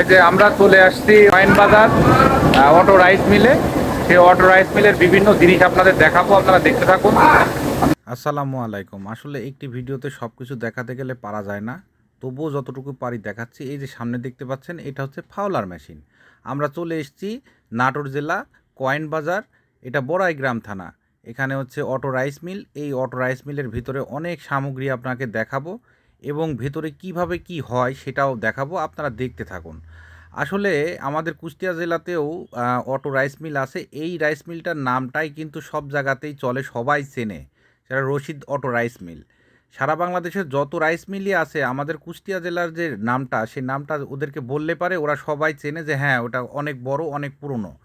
এই যে আমরা চলে আসছি বাজার অটো রাইস মিলে। সেই অটো রাইস মিলের বিভিন্ন জিনিস আপনাদের দেখাবো, আপনারা দেখতে থাকুন। আসসালামু আলাইকুম। আসলে একটি ভিডিওতে সব কিছু দেখাতে গেলে পারা যায় না। তবুও যতটুকু পারি দেখাচ্ছি, এই যে সামনে দেখতে পাচ্ছেন, এটা হচ্ছে ফাওলার মেশিন। আমরা চলে এসেছি নাটোর জেলা কয়েন বাজার এটা বড়াই গ্রাম থানা। এখানে হচ্ছে অটো রাইস মিল। এই অটো রাইস মিলের ভিতরে অনেক সামগ্রী আপনাকে দেখাবো। এবং ভেতরে কীভাবে কি হয় সেটাও দেখাবো, আপনারা দেখতে থাকুন। আসলে আমাদের কুষ্টিয়া জেলাতেও অটো রাইস মিল আছে। এই রাইস মিলটার নামটাই কিন্তু সব জায়গাতেই চলে, সবাই চেনে। সেটা রশিদ অটো রাইস মিল। সারা বাংলাদেশের যত রাইস মিলই আছে, আমাদের কুষ্টিয়া জেলার যে নামটা, সেই নামটা ওদেরকে বললে পারে, ওরা সবাই চেনে যে হ্যাঁ ওটা অনেক বড়, অনেক পুরনো।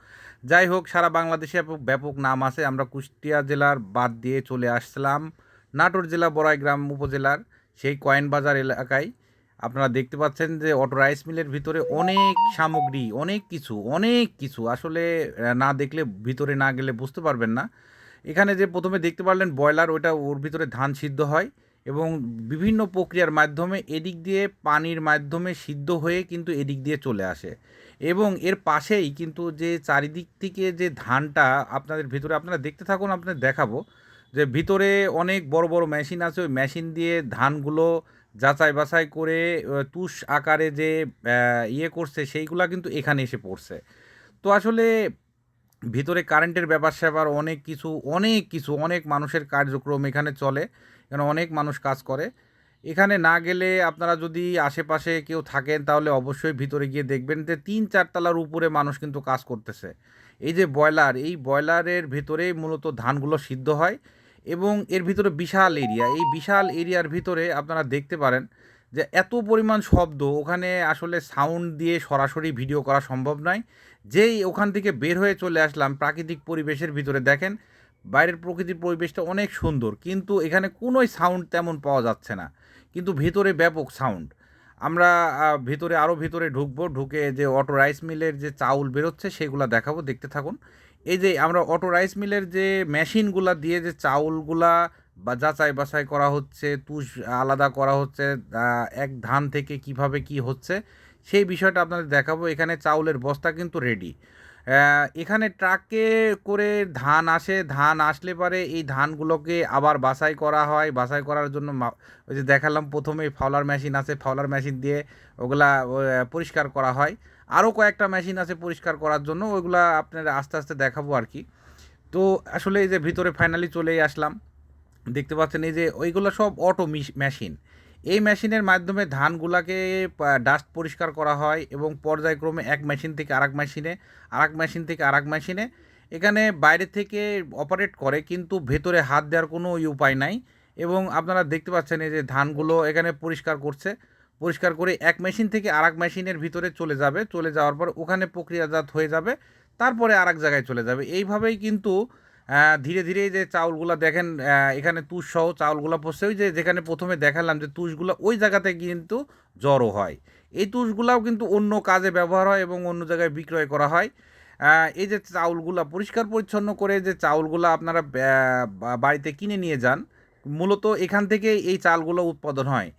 যাই হোক, সারা বাংলাদেশে ব্যাপক- নাম আছে। আমরা কুষ্টিয়া জেলার বাদ দিয়ে চলে আসছিলাম নাটোর জেলা, বড়াইগ্রাম উপজেলার। সেই কয়েন বাজার এলাকায় আপনারা দেখতে পাচ্ছেন যে অটো রাইস মিলের ভিতরে অনেক সামগ্রী, অনেক কিছু অনেক কিছু। আসলে না দেখলে, ভিতরে না গেলে বুঝতে পারবেন না। এখানে যে প্রথমে দেখতে পারলেন ব্রয়লার ওটা ওর ভিতরে ধান সিদ্ধ হয় এবং বিভিন্ন প্রক্রিয়ার মাধ্যমে এদিক দিয়ে পানির মাধ্যমে সিদ্ধ হয়ে কিন্তু এদিক দিয়ে চলে আসে। এবং এর পাশেই কিন্তু যে চারিদিক থেকে যে ধানটা আপনাদের ভিতরে, আপনারা দেখতে থাকুন, আপনাদের দেখাবো। যে ভিতরে অনেক বড় বড় মেশিন আছে, ওই মেশিন দিয়ে ধানগুলো যাচাই বাছাই করে তুষ আকারে যে ইয়ে করছে, সেইগুলা কিন্তু এখানে এসে পড়ছে। তো আসলে ভিতরে কারেন্টের ব্যাপার স্যাপার অনেক কিছু অনেক কিছু, অনেক মানুষের কার্যক্রম এখানে চলে, এখানে অনেক মানুষ কাজ করে। এখানে না গেলে আপনারা যদি আশেপাশে কেউ থাকেন, তাহলে অবশ্যই ভিতরে গিয়ে দেখবেন যে তিন চারতলার উপরে মানুষ কিন্তু কাজ করতেছে। এই যে ব্রয়লার, এই ব্রয়লারের ভিতরেই মূলত ধানগুলো সিদ্ধ হয় এবং এর ভিতরে বিশাল এরিয়া এই বিশাল এরিয়ার ভিতরে আপনারা দেখতে পারেন যে এত পরিমাণ শব্দ, ওখানে আসলে সাউন্ড দিয়ে সরাসরি ভিডিও করা সম্ভব নয়। যেই ওখান থেকে বের হয়ে চলে আসলাম, প্রাকৃতিক পরিবেশের ভিতরে দেখেন, বাইরের প্রকৃতির পরিবেশটা অনেক সুন্দর, কিন্তু এখানে কোনোই সাউন্ড তেমন পাওয়া যাচ্ছে না। কিন্তু ভেতরে ব্যাপক সাউন্ড আমরা ভিতরে আরও ভিতরে ঢুকবো, ঢুকে যে অটো রাইস মিলের যে চাউল বেরোচ্ছে সেগুলো দেখাবো, দেখতে থাকুন। এই যে আমরা অটো রাইস মিলের যে মেশিনগুলা দিয়ে যে চাউলগুলা বা যাচাই বাছাই করা হচ্ছে, তুষ আলাদা করা হচ্ছে এক ধান থেকে কীভাবে কি হচ্ছে, সেই বিষয়টা আপনাদের দেখাবো। এখানে চাউলের বস্তা কিন্তু রেডি এখানে ট্রাকে করে ধান আসে, ধান আসলে পরে এই ধানগুলোকে আবার বাছাই করা হয়। বাছাই করার জন্য ওই যে দেখালাম প্রথমে ফাউলার মেশিন আছে ফাউলার মেশিন দিয়ে ওগুলা পরিষ্কার করা হয়। আরও কয়েকটা মেশিন আছে পরিষ্কার করার জন্য, ওইগুলা আপনারা আস্তে আস্তে দেখাবো আর কি। তো আসলে এই যে ভিতরে ফাইনালি চলেই আসলাম। দেখতে পাচ্ছেন এই যে ওইগুলো সব অটো মেশিন এই মেশিনের মাধ্যমে ধানগুলাকে ডাস্ট পরিষ্কার করা হয় এবং পর্যায়ক্রমে এক মেশিন থেকে আরেক মেশিনে, আরেক মেশিন থেকে আরেক মেশিনে। এখানে বাইরে থেকে অপারেট করে কিন্তু ভেতরে হাত দেওয়ার কোনো উপায় নাই এবং আপনারা দেখতে পাচ্ছেন এই যে ধানগুলো এখানে পরিষ্কার করছে। পরিষ্কার করে এক মেশিন থেকে আরেক মেশিনের ভিতরে চলে যাবে। চলে যাওয়ার পর ওখানে প্রক্রিয়াজাত হয়ে যাবে। তারপরে আরেক জায়গায় চলে যাবে। এইভাবেই কিন্তু ধীরে ধীরে যে চাউলগুলো দেখেন এখানে তুষ সহ চাউলগুলো পড়ছে। ওই যে যেখানে প্রথমে দেখালাম যে তুষগুলো ওই জায়গাতে কিন্তু জড়ো হয়। এই তুষগুলাও কিন্তু অন্য কাজে ব্যবহার হয় এবং অন্য জায়গায় বিক্রয় করা হয়। এই যে চাউলগুলা পরিষ্কার পরিচ্ছন্ন করে যে চাউলগুলো আপনারা বাড়িতে কিনে নিয়ে যান, মূলত এখান থেকে এই চালগুলো উৎপাদন হয়।